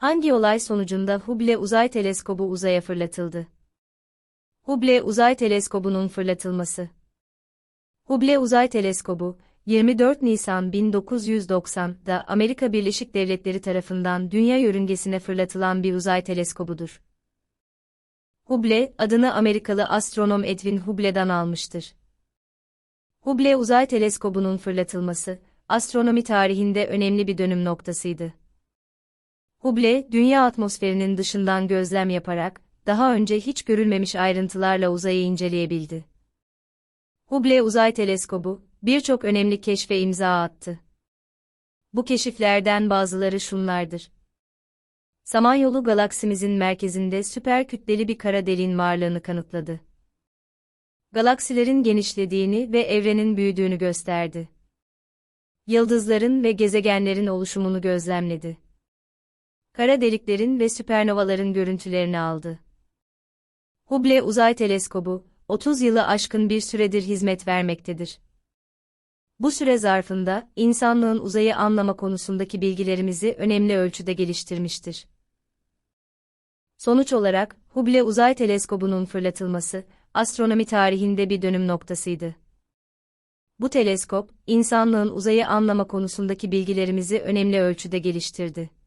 Hangi olay sonucunda Hubble Uzay Teleskobu uzaya fırlatıldı? Hubble Uzay Teleskobu'nun fırlatılması Hubble Uzay Teleskobu, 24 Nisan 1990'da Amerika Birleşik Devletleri tarafından dünya yörüngesine fırlatılan bir uzay teleskobudur. Hubble, adını Amerikalı astronom Edwin Hubble'dan almıştır. Hubble Uzay Teleskobu'nun fırlatılması, astronomi tarihinde önemli bir dönüm noktasıydı. Hubble, dünya atmosferinin dışından gözlem yaparak, daha önce hiç görülmemiş ayrıntılarla uzayı inceleyebildi. Hubble Uzay Teleskobu, birçok önemli keşfe imza attı. Bu keşiflerden bazıları şunlardır. Samanyolu galaksimizin merkezinde süper kütleli bir kara deliğin varlığını kanıtladı. Galaksilerin genişlediğini ve evrenin büyüdüğünü gösterdi. Yıldızların ve gezegenlerin oluşumunu gözlemledi. Kara deliklerin ve süpernovaların görüntülerini aldı. Hubble Uzay Teleskobu, 30 yılı aşkın bir süredir hizmet vermektedir. Bu süre zarfında, insanlığın uzayı anlama konusundaki bilgilerimizi önemli ölçüde geliştirmiştir. Sonuç olarak, Hubble Uzay Teleskobu'nun fırlatılması, astronomi tarihinde bir dönüm noktasıydı. Bu teleskop, insanlığın uzayı anlama konusundaki bilgilerimizi önemli ölçüde geliştirdi.